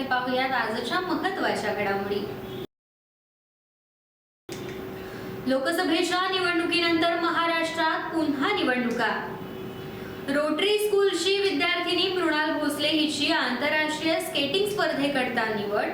आधी पाहूयात आजच्या महत्त्वाच्या घडामोडी. लोकसभेच्या निवडणुकीनंतर महाराष्ट्रात पुन्हा निवडणुका. रोटरी स्कूलची विद्यार्थिनी मृणाल भोसले हिची आंतरराष्ट्रीय स्केटिंग स्पर्धेकरता निवड.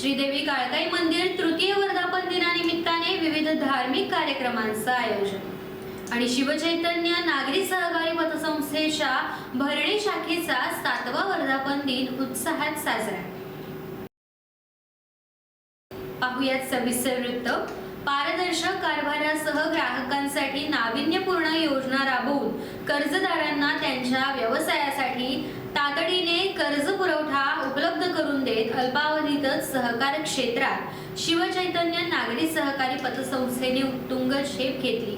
श्रीदेवी काळकाई मंदिर तृतीय वर्धापन दिनानिमित्ताने विविध धार्मिक कार्यक्रमांचं आयोजन. आणि शिवचैतन्य नागरी सहकारी पतसंस्थेच्या भरणे शाखेचा सातवा वर्धापन दिन उत्साहात साजरा. पाहुयात सविस्तर वृत्त. पारदर्शक कारभारासह ग्राहकांसाठी नाविन्यपूर्ण योजना राबवून कर्जदारांना त्यांच्या व्यवसायासाठी तातडीने कर्ज पुरवठा उपलब्ध करून देत अल्पावधीतच सहकार क्षेत्रात शिवचैतन्य नागरी सहकारी पतसंस्थेने उत्तुंग झेप घेतली.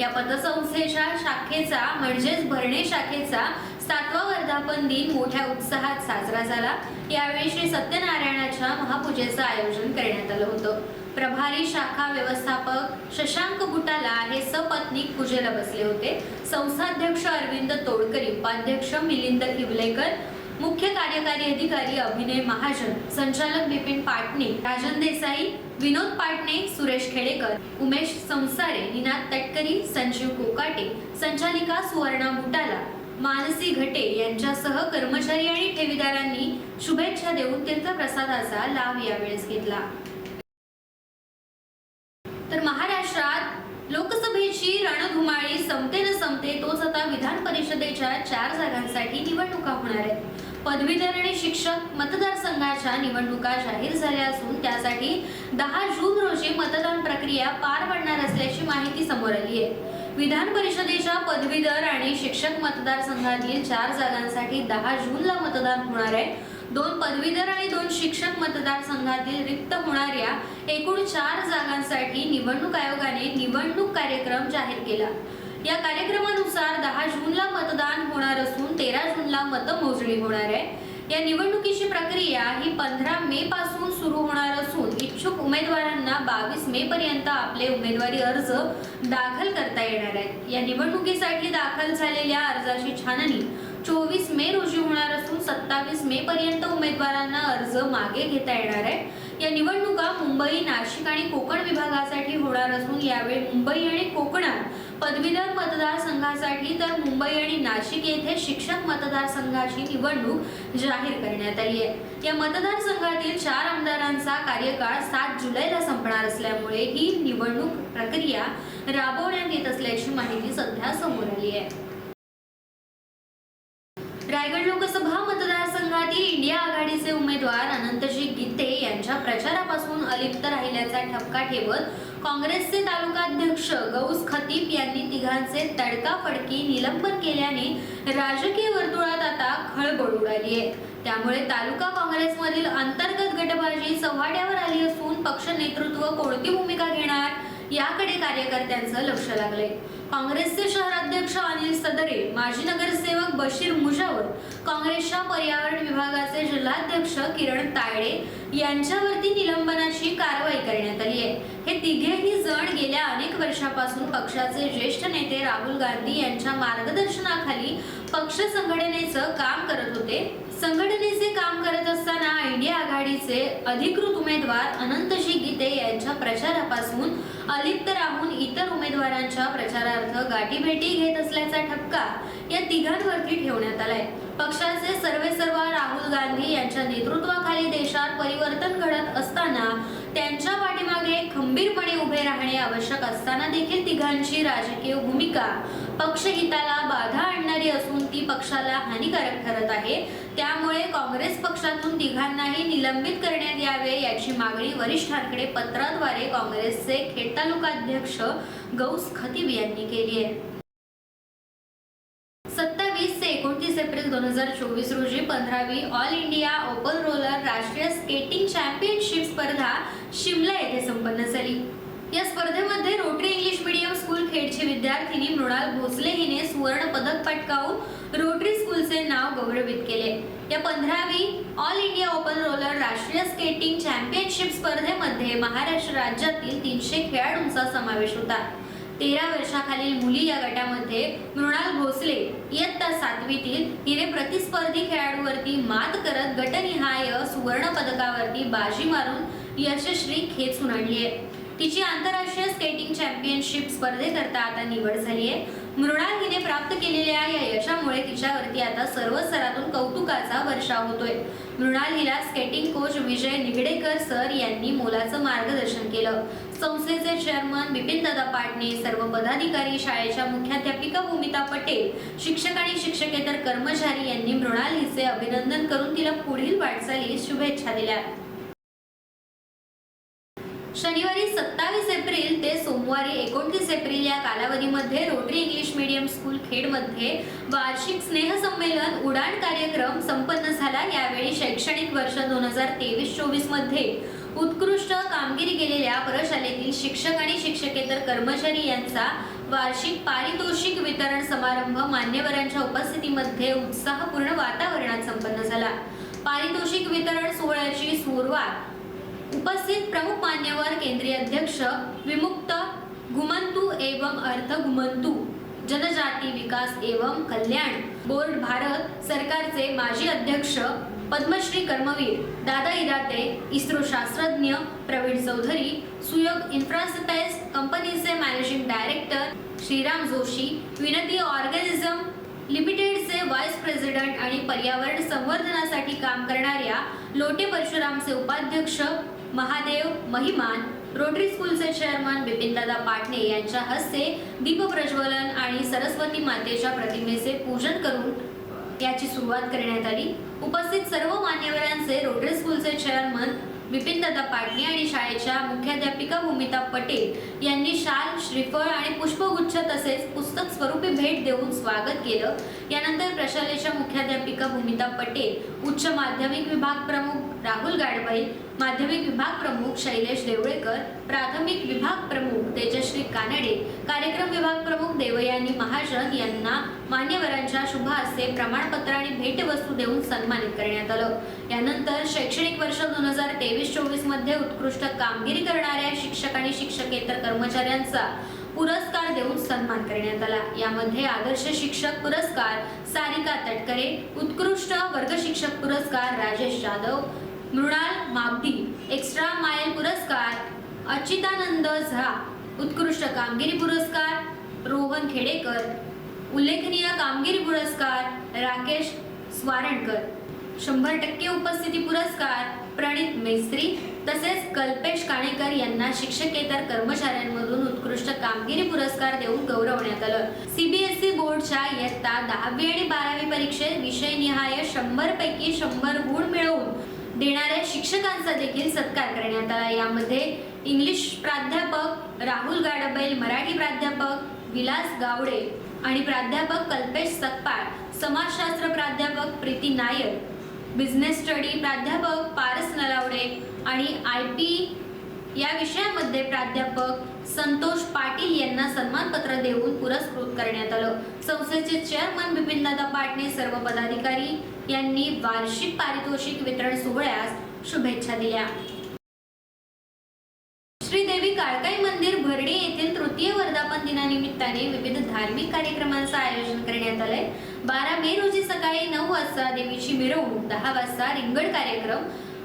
या पतसंस्थेच्या शाखेचा म्हणजेच भरणे शाखेचा सातवा वर्धापन दिन मोठ्या उत्साहात साजरा झाला. यावेळी श्री सत्यनारायणाच्या महापूजेचं आयोजन करण्यात आलं होतं. प्रभारी शाखा व्यवस्थापक शशांक बुटाला हे सपत्नीक पूजेला बसले होते. संस्थाध्यक्ष अरविंद तोडकरी उपाध्यक्ष मिलिंद किवलेकर मुख्य कार्यकारी अधिकारी अभिनय महाजन संचालक बिपिन पाटणे राजन देसाई विनोद पाटणे सुरेश खेडेकर उमेश संसारे निनाद तटकरी संजीव कोकाटे संचालिका सुवर्णा बुटाला मानसी घटे यांच्यासह कर्मचारी आणि ठेवीदारांनी शुभेच्छा देऊन तीर्थप्रसादाचा लाभ यावेळेस घेतला. तर महाराष्ट्रात लोकसभेची रणधुमाळी संपते न संपते तोच आता विधान परिषदेच्या चार जागांसाठी निवडणुका होणार आहेत. पदवीधर आणि शिक्षक मतदारसंघाच्या निवडणुका जाहीर झाल्या असून त्यासाठी दहा जून रोजी मतदान प्रक्रिया पार पडणार असल्याची माहिती समोर आली आहे. विधान परिषदेच्या पदवीधर आणि शिक्षक मतदारसंघातील चार जागांसाठी दहा जूनला मतदान होणार आहे. दोन पदवीधर आणि दोन शिक्षक मतदारसंघातील रिक्त होणाऱ्या एकूण चार जागांसाठी निवडणूक आयोगाने निवडणूक कार्यक्रम जाहीर केला. या कार्यक्रमानुसार दहा जून मतदान होणार असून तेरा जूनला मतमोजणी होणार आहे. या निवडणुकीची प्रक्रिया ही पंधरा मे पासून सुरू होणार असून इच्छुक उमेदवारांना बावीस मे पर्यंत आपले उमेदवारी अर्ज दाखल करता येणार आहेत. या निवडणुकीसाठी दाखल झालेल्या अर्जाची छाननी चोवीस मे रोजी होणार असून सत्तावीस मे पर्यंत उमेदवारांना अर्ज मागे घेता येणार आहे. या निवडणुका मुंबई नाशिक आणि कोकण विभागासाठी होणार असून यावेळी मुंबई आणि कोकणात पदवीधर मतदारसंघासाठी तर मुंबई आणि नाशिक येथे शिक्षक मतदारसंघाची निवडणूक जाहीर करण्यात आली आहे. या मतदारसंघातील चार आमदारांचा कार्यकाळ सात जुलैला संपणार असल्यामुळे ही निवडणूक प्रक्रिया राबवण्यात येत असल्याची माहिती सध्या समोर आली आहे. रायगड लोकसभा मतदारसंघातील इंडिया आघाडीचे उमेदवार अनंतजी गीते यांच्या प्रचारापासून अलिप्त राहिल्याचा ठपका ठेवत काँग्रेसचे तालुकाध्यक्ष गौस खतीब यांनी तिघांचे तडकाफडकी निलंबन केल्याने राजकीय वर्तुळात आता खळबळ उडाली आहे. त्यामुळे तालुका काँग्रेसमधील अंतर्गत गटबाजी चव्हाड्यावर आली असून पक्ष नेतृत्व कोणती भूमिका घेणार? याकडे कार्यकर्त्यांचं लक्ष लागलंय. काँग्रेसचे शहराध्यक्ष अनिल सदरे माजी नगरसेवक बशीर मुजावर काँग्रेसच्या पर्यावरण विभागाचे जिल्हाध्यक्ष किरण तायडे यांच्यावरती निलंबनाची कारवाई करण्यात आली आहे. हे तिघेही जण गेल्या अनेक वर्षापासून पक्षाचे ज्येष्ठ नेते राहुल गांधी यांच्या मार्गदर्शनाखाली पक्ष संघटनेचं काम करत होते. संघटनेचे काम करत असताना इंडिया आघाडीचे अधिकृत उमेदवार अनंतजी गीते यांच्या प्रचारापासून अलिप्त राहून इतर उमेदवारांच्या प्रचारार्थ गाठीभेटी घेत असल्याचा ठपका या तिघांवरती ठेवण्यात आलाय. पक्षाचे सर्वे राहुल गांधी यांच्या नेतृत्वाखाली देशात परिवर्तन घडत असताना त्यांच्या पाठीमागे खंबीरपणे उभे राहणे आवश्यक असताना देखील तिघांची राजकीय भूमिका पक्षहिताला बाधा पक्षाला हानिकारक ठरत आहे. त्यामुळे काँग्रेस पक्षातून तिघांनाही निलंबित करण्यात यावे याची मागणी वरिष्ठांकडे पत्राद्वारे काँग्रेसचे खेड तालुकाध्यक्ष गौस खतीब यांनी केली आहे. सत्तावीस ते एकोणतीस एप्रिल दोन हजार चोवीस रोजी पंधरावी ऑल इंडिया ओपन रोलर राष्ट्रीय स्केटिंग चॅम्पियनशिप स्पर्धा शिमला येथे संपन्न झाली. या स्पर्धेमध्ये रोटरी इंग्लिश मीडियम स्कूल खेडची विद्यार्थिनी मृणाल भोसले हिने सुवर्ण पदक पटकावून रोटरी स्कूलचे नाव गौरवित केले. या पंधरावी ऑल इंडिया ओपन रोलर राष्ट्रीय स्केटिंग चॅम्पियनशिप स्पर्धेमध्ये महाराष्ट्र राज्यातील तीनशे खेळाडूंचा समावेश होता. तेरा वर्षाखालील मुली या गटामध्ये मृणाल भोसले इयत्ता सातवीतील हिने प्रतिस्पर्धी खेळाडूवरती मात करत गटनिहाय सुवर्ण पदकावरती बाजी मारून यशस्वी खेच आणली आहे. तिची आंतरराष्ट्रीय स्केटिंग चॅम्पियनशिप स्पर्धेकरता आता निवड झाली आहे मृणाल हिने प्राप्त केलेल्या या यशामुळे तिच्यावरती आता सर्व स्तरातून कौतुकाचा वर्षाव होतोय. मृणाल हिला skating coach Vijay Nigdekar sir यांनी मोलाचं मार्गदर्शन केलं. संस्थेचे चेअरमन बिपिन दादा पाटणे सर्व पदाधिकारी शाळेच्या मुख्याध्यापिका भूमिता पटेल शिक्षक आणि शिक्षकेतर कर्मचारी यांनी मृणाल हिचे अभिनंदन करून तिला पुढील वाटचालीस शुभेच्छा दिल्या. शनिवारी सत्तावीस एप्रिल ते सोमवारी एकोणतीस एप्रिल या कालावधीमध्ये रोटरी इंग्लिश मीडियम स्कूल खेडमध्ये वार्षिक स्नेहसंमेलन उडाण कार्यक्रम संपन्न झाला. यावेळी शैक्षणिक वर्ष दोन हजार तेवीस चोवीसमध्ये उत्कृष्ट कामगिरी केलेल्या परशालेतील शिक्षक आणि शिक्षकेतर कर्मचारी यांचा वार्षिक पारितोषिक वितरण समारंभ मान्यवरांच्या उपस्थितीमध्ये उत्साहपूर्ण वातावरणात संपन्न झाला. पारितोषिक वितरण सोहळ्याची सुरुवात उपस्थित प्रमुख मान्यवर केंद्रीय अध्यक्ष विमुक्त घुमंतू एवं अर्थ घुमंतू जनजाती विकास एवं कल्याण बोर्ड भारत सरकारचे माजी अध्यक्ष पद्मश्री कर्मवीर दादा इराते इस्रो शास्त्रज्ञ प्रवीण चौधरी सुयोग इन्फ्रास्पेस कंपनीचे मॅनेजिंग डायरेक्टर श्रीराम जोशी विनती ऑर्गॅनिझम लिमिटेडचे व्हाईस प्रेसिडेंट आणि पर्यावरण संवर्धनासाठी काम करणाऱ्या लोटे परशुरामचे उपाध्यक्ष महादेव महिमान रोटरी स्कूलचे चेअरमन बिपिनदादा पाटणे यांच्या हस्ते दीपप्रज्वलन आणि सरस्वती मातेच्या प्रतिमेचे पूजन करून याची सुरुवात करण्यात आली. उपस्थित सर्व मान्यवरांचे रोटरी स्कूलचे चेअरमन बिपिनदादा पाटणे आणि शाळेच्या मुख्याध्यापिका भूमिता पटेल यांनी शाल श्रीफळ आणि पुष्पगुच्छ तसेच पुस्तक स्वरूपी भेट देऊन स्वागत केलं. यानंतर प्रशालेच्या मुख्याध्यापिका भूमिता पटेल उच्च माध्यमिक विभाग प्रमुख राहुल गाडबाई माध्यमिक विभाग प्रमुख शैलेश देवळेकर प्राथमिक विभाग प्रमुख तेजश्री कानडे कार्यक्रम विभाग प्रमुख देवयानी महाजन यांना मान्यवरांच्या शुभ हस्ते प्रमाणपत्र आणि भेटवस्तू देऊन सन्मानित करण्यात आलं. यानंतर शैक्षणिक वर्ष दोन हजार तेवीस चोवीसमध्ये उत्कृष्ट कामगिरी करणाऱ्या शिक्षक आणि शिक्षकेतर कर्मचाऱ्यांचा पुरस्कार देऊन सन्मान करण्यात आला. यामध्ये आदर्श शिक्षक पुरस्कार सारिका तटकरे उत्कृष्ट वर्ग शिक्षक पुरस्कार राजेश जाधव मृणाल मागधी एक्स्ट्रा मायल पुरस्कार अच्युतानंद झा उत्कृष्ट कामगिरी पुरस्कार रोहन खेडेकर उल्लेखनीय कामगिरी पुरस्कार राकेश स्वारणकर शंभर टक्के उपस्थिती पुरस्कार प्रणित मेस्त्री तसेच कल्पेश काणेकर यांना शिक्षकेतर कर्मचाऱ्यांमधून उत्कृष्ट कामगिरी पुरस्कार देऊन गौरवण्यात आलं. सीबीएसई बोर्डच्या इयत्ता दहावी आणि बारावी परीक्षेत विषयनिहाय शंभर पैकी शंभर गुण मिळवून देणाऱ्या शिक्षकांचा देखील सत्कार करण्यात आला. यामध्ये इंग्लिश प्राध्यापक राहुल गाडबैल मराठी प्राध्यापक विलास गावडे आणि प्राध्यापक कल्पेश सकपाळ समाजशास्त्र प्राध्यापक प्रीती नायर बिझनेस स्टडी प्राध्यापक पारस नलावडे आणि आय पी या विषयामध्ये प्राध्यापक संतोष पाटील यांना सन्मानपत्र देऊन पुरस्कृत करण्यात आलं. संस्थेचे चेअरमन बिपिनदादा पाटणे सर्व पदाधिकारी यांनी वार्षिक पारितोषिक वितरण सोहळ्यास शुभेच्छा दिल्या. श्रीदेवी काळकाई मंदिर भरणे येथील तृतीय वर्धापन दिनानिमित्ताने विविध धार्मिक कार्यक्रमांचं आयोजन करण्यात आलंय. बारा मे रोजी सकाळी नऊ वाजता देवीची मिरवणूक दहा वाजता रिंगण कार्यक्रम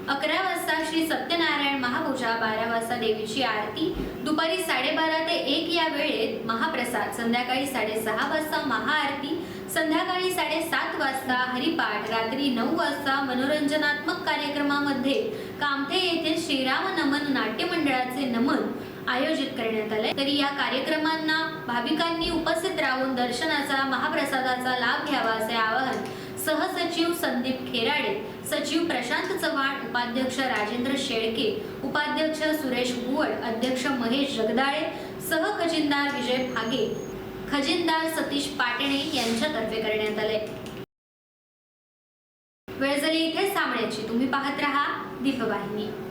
अकरा वाजता श्री सत्यनारायण महापूजा बारा वाजता देवीची आरती दुपारी साडेबारा ते एक या वेळेत महाप्रसाद संध्याकाळी साडेसहा वाजता महाआरती संध्याकाळी साडेसात वाजता हरिपाठ रात्री नऊ वाजता मनोरंजनात्मक कार्यक्रमामध्ये कामथे येथे श्रीराम नमन नाट्य मंडळाचे नमन आयोजित करण्यात आले. तरी या कार्यक्रमांना भाविकांनी उपस्थित राहून दर्शनाचा महाप्रसादाचा लाभ घ्यावा असे आवाहन सहसचिव संदीप खेराडे सचिव प्रशांत चव्हाण उपाध्यक्ष राजेंद्र शेळके उपाध्यक्ष सुरेश भुवड अध्यक्ष महेश जगदाळे सह खजिनदार विजय भागे खजिनदार सतीश पाटणे यांच्यातर्फे करण्यात आले वेळजली इथे इथेच तुम्ही पाहत रहा दीपवाहिनी.